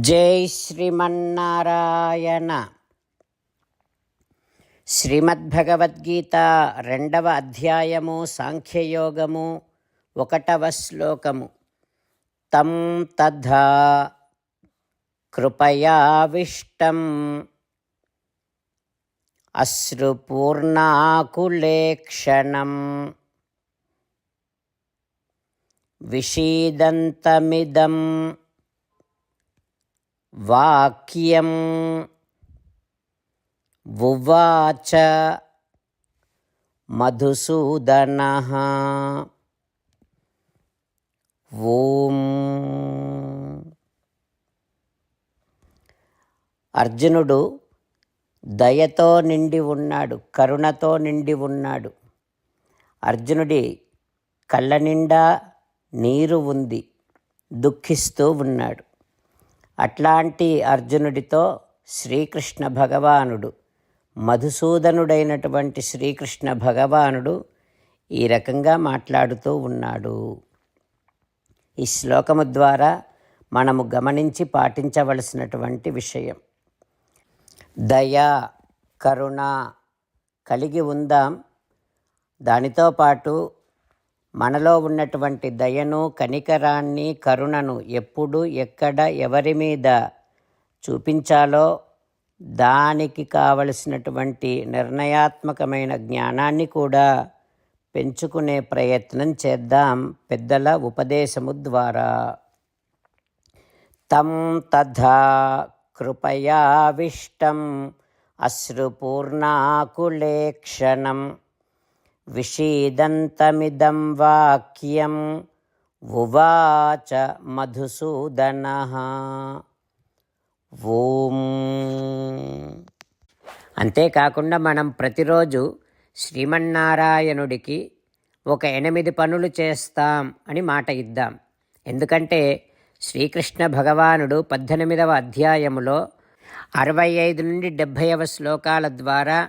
జై శ్రీమన్నారాయణ. శ్రీమద్భగవద్గీత రెండవ అధ్యాయము సాంఖ్యయోగము ఒకటవ శ్లోకము. తం తథా కృపయావిష్టం అశ్రుపూర్ణాకులేక్షణం విషీదంతమిదం వాక్యం ఉవాచ మధుసూదన. ఓం. అర్జునుడు దయతో నిండి ఉన్నాడు కరుణతో నిండి ఉన్నాడు. అర్జునుడి కళ్ళ నిండా నీరు ఉంది దుఃఖిస్తూ ఉన్నాడు. అట్లాంటి అర్జునుడితో శ్రీకృష్ణ భగవానుడు మధుసూదనుడైనటువంటి శ్రీకృష్ణ భగవానుడు ఈ రకంగా మాట్లాడుతూ ఉన్నాడు. ఈ శ్లోకము ద్వారా మనము గమనించి పాటించవలసినటువంటి విషయం. దయ కరుణ కలిగి ఉందాం. దానితో పాటు మనలో ఉన్నటువంటి దయను కనికరాన్ని కరుణను ఎప్పుడు ఎక్కడ ఎవరి మీద చూపించాలో దానికి కావలసినటువంటి నిర్ణయాత్మకమైన జ్ఞానాన్ని కూడా పెంచుకునే ప్రయత్నం చేద్దాం పెద్దల ఉపదేశము ద్వారా. తం తథా కృపయావిష్టం అశ్రుపూర్ణాకులేక్షణం. విషీదంతమిదం వాక్యం ఉవాచ మధుసూదన. ఓం. అంతేకాకుండా మనం ప్రతిరోజు శ్రీమన్నారాయణుడికి ఒక ఎనిమిది పనులు చేస్తాం అని మాట ఇద్దాం. ఎందుకంటే శ్రీకృష్ణ భగవానుడు పద్దెనిమిదవ అధ్యాయములో అరవై ఐదు నుండి డెబ్భైవ శ్లోకాల ద్వారా